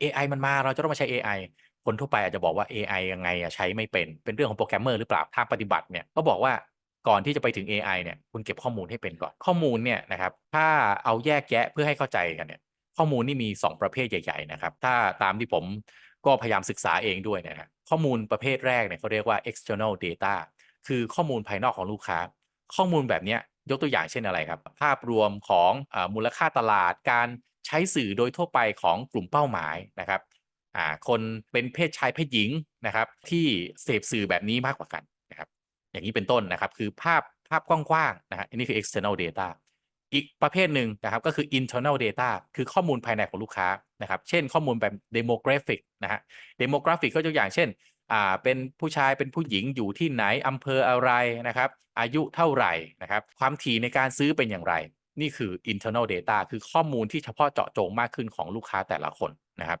AI มันมาเราจะต้องมาใช้ AI คนทั่วไปอาจจะบอกว่า AI ยังไงอะใช้ไม่เป็นเป็นเรื่องของโปรแกรมเมอร์หรือเปล่าทางปฏิบัติเนี่ยก็บอกว่าก่อนที่จะไปถึง AI เนี่ยคุณเก็บข้อมูลให้เป็นก่อนข้อมูลเนี่ยนะครับถ้าเอาแยกแยะเพื่อให้เข้าใจกันเนี่ยข้อมูลนี่มี 2 ประเภทใหญ่ ๆ นะครับ ถ้าตามที่ผมก็พยายามศึกษาเองด้วยนะครับข้อมูลประเภทแรกเนี่ยเขาเรียกว่า external data คือข้อมูลภายนอกของลูกค้า ข้อมูลแบบนี้ยกตัวอย่างเช่นอะไรครับ ภาพรวมของอมูลค่าตลาดการ ใช้สื่อโดยทั่วไปของกลุ่มเป้าหมายนะครับอ่าคนเป็นเพศชายเพศหญิงนะครับที่เสพสื่อแบบนี้มากกว่ากันนะครับอย่างนี้เป็นต้นนะครับคือภาพภาพกว้างๆนะฮะอันนี้คือ external data อีกประเภทหนึ่งนะครับก็คือ internal data คือข้อมูลภายในของลูกค้านะครับเช่นข้อมูลแบบ demographic นะฮะ demographic ก็ตัวอย่างเช่นอ่าเป็นผู้ชายเป็นผู้หญิงอยู่ที่ไหนอำเภออะไรนะครับอายุเท่าไหร่นะครับความถี่ในการซื้อเป็นอย่างไร นี่คือ internal data คือข้อมูลที่เฉพาะเจาะจงมากขึ้นของลูกค้าแต่ละคนนะครับ